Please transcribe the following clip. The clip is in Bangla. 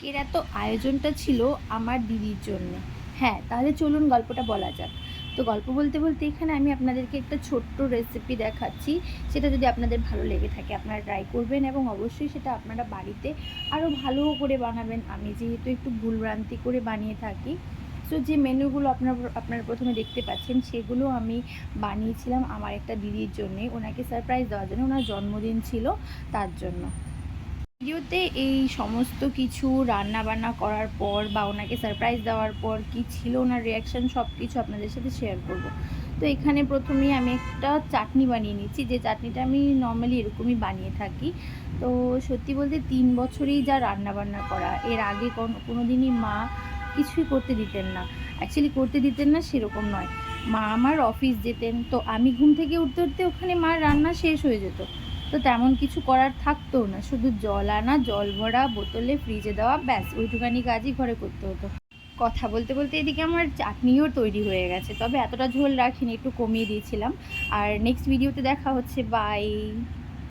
এর এত আয়োজনটা ছিল আমার দিদির জন্য। হ্যাঁ তাহলে চলুন গল্পটা বলা যাক। তো গল্প বলতে বলতে এখানে আমি আপনাদেরকে একটা ছোট্ট রেসিপি দেখাচ্ছি। সেটা যদি আপনাদের ভালো লেগে থাকে, আপনারা ট্রাই করবেন এবং অবশ্যই সেটা আপনারা বাড়িতে আরও ভালো করে বানাবেন। আমি যেহেতু একটু ভুলভ্রান্তি করে বানিয়ে থাকি সো যে মেনুগুলো আপনার আপনারা প্রথমে দেখতে পাচ্ছেন, সেগুলো আমি বানিয়েছিলাম আমার একটা দিদির জন্যে। ওনাকে সারপ্রাইজ দেওয়ার জন্য, ওনার জন্মদিন ছিল তার জন্য। ভিডিওতে এই সমস্ত কিছু রান্না বান্না করার পর বা ওনাকে সারপ্রাইজ দেওয়ার পর কি ছিল ওনার রিয়াকশান সব কিছু আপনাদের সাথে শেয়ার করব। তো এখানে প্রথমেই আমি একটা চাটনি বানিয়ে নিচ্ছি, যে চাটনিটা আমি নর্মালি এরকমই বানিয়ে থাকি। তো সত্যি বলতে তিন বছরেই যা রান্না বান্না করা, এর আগে কোনো কোনো দিনই মা কিছুই করতে দিতেন না। অ্যাকচুয়ালি করতে দিতেন না সেরকম নয়। মা আমার অফিস যেতেন, তো আমি ঘুম থেকে উঠতে উঠতে ওখানে মার রান্না শেষ হয়ে যেত। তো তেমন কিছু করার থাকতো না। শুধু জল আনা, জল ভরা, বোতলে ফ্রিজে দেওয়া, ব্যাস, ওইটুখানি কাজই ঘরে করতে হতো। কথা বলতে বলতে এদিকে আমার চাটনিও তৈরি হয়ে গেছে, তবে এতটা ঝোল রাখিনি, একটু কমিয়ে দিয়েছিলাম। আর নেক্সট ভিডিওতে দেখা হচ্ছে বাই